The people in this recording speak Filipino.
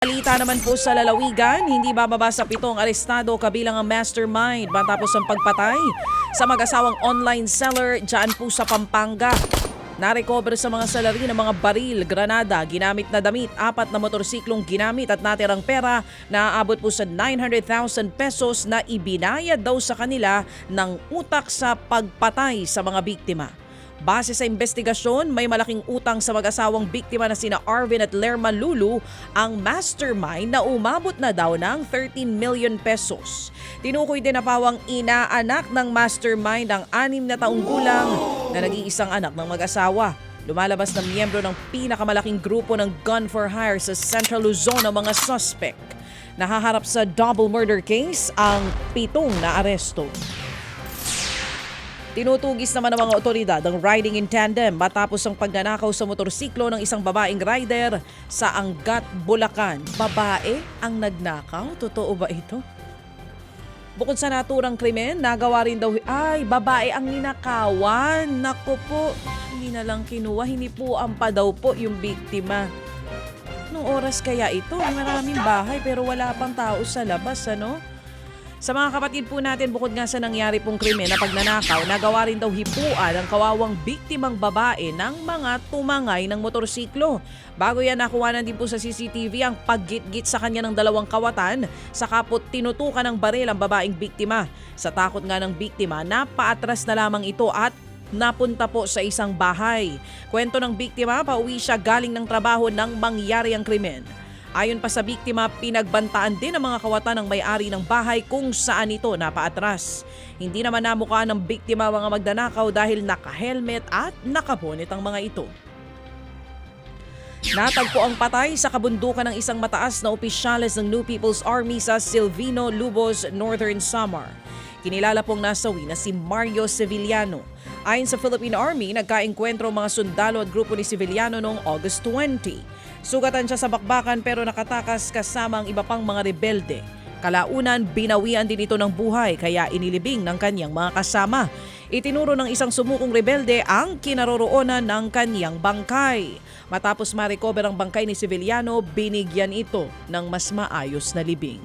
Balita naman po sa lalawigan, hindi bababa sa pitong arestado kabilang ang mastermind matapos ang pagpatay sa mag-asawang online seller dyan po sa Pampanga. Narecover sa mga salari ng mga baril, granada, ginamit na damit, apat na motorsiklong ginamit at natirang pera na aabot po sa 900,000 pesos na ibinayad daw sa kanila ng utak sa pagpatay sa mga biktima. Base sa investigasyon, may malaking utang sa mag-asawang biktima na sina Arvin at Lerma Lulu ang mastermind na umabot na daw ng 13 million pesos. Tinukoy din na pawang inaanak ng mastermind ang anim na taong gulang na nag-iisang anak ng mag-asawa. Lumalabas na miyembro ng pinakamalaking grupo ng gun for hire sa Central Luzon ang mga suspect. Nahaharap sa double murder case ang pitong na aresto. Tinutugis naman ng mga otoridad ang riding in tandem matapos ang pagnanakaw sa motorsiklo ng isang babaeng rider sa Angat, Bulacan. Babae ang nagnakaw? Totoo ba ito? Bukod sa naturang krimen, nagawa rin daw, ay, babae ang ninakawan. Naku po, hindi na lang kinuha, hindi po ampa daw po yung biktima. Nung oras kaya ito, maraming bahay pero wala pang tao sa labas, ano? Sa mga kapatid po natin, bukod nga sa nangyari pong krimen na pagnanakaw, nagawa rin daw hipuan ang kawawang biktimang babae ng mga tumangay ng motorsiklo. Bago yan, nakuha din po sa CCTV ang paggitgit sa kanya ng dalawang kawatan sa kapot tinutukan ng baril ang babaeng biktima. Sa takot nga ng biktima, napaatras na lamang ito at napunta po sa isang bahay. Kwento ng biktima, pauwi siya galing ng trabaho nang mangyari ang krimen. Ayon pa sa biktima, pinagbantaan din ang mga kawatan ng may-ari ng bahay kung saan ito napaatras. Hindi naman namukha ng biktima mga magdanakaw dahil naka-helmet at nakabonet ang mga ito. Natagpo ang patay sa kabundukan ng isang mataas na opisyales ng New People's Army sa Silvino Lubos, Northern Samar. Kinilala pong nasawi na si Mario Sevillano. Ayon sa Philippine Army, nagkaengkwentro mga sundalo at grupo ni Sevillano noong August 20. Sugatan siya sa bakbakan pero nakatakas kasama ang iba pang mga rebelde. Kalaunan, binawian din ito ng buhay kaya inilibing ng kanyang mga kasama. Itinuro ng isang sumukong rebelde ang kinaroroonan ng kanyang bangkay. Matapos ma-recover ang bangkay ni Sevillano, binigyan ito ng mas maayos na libing.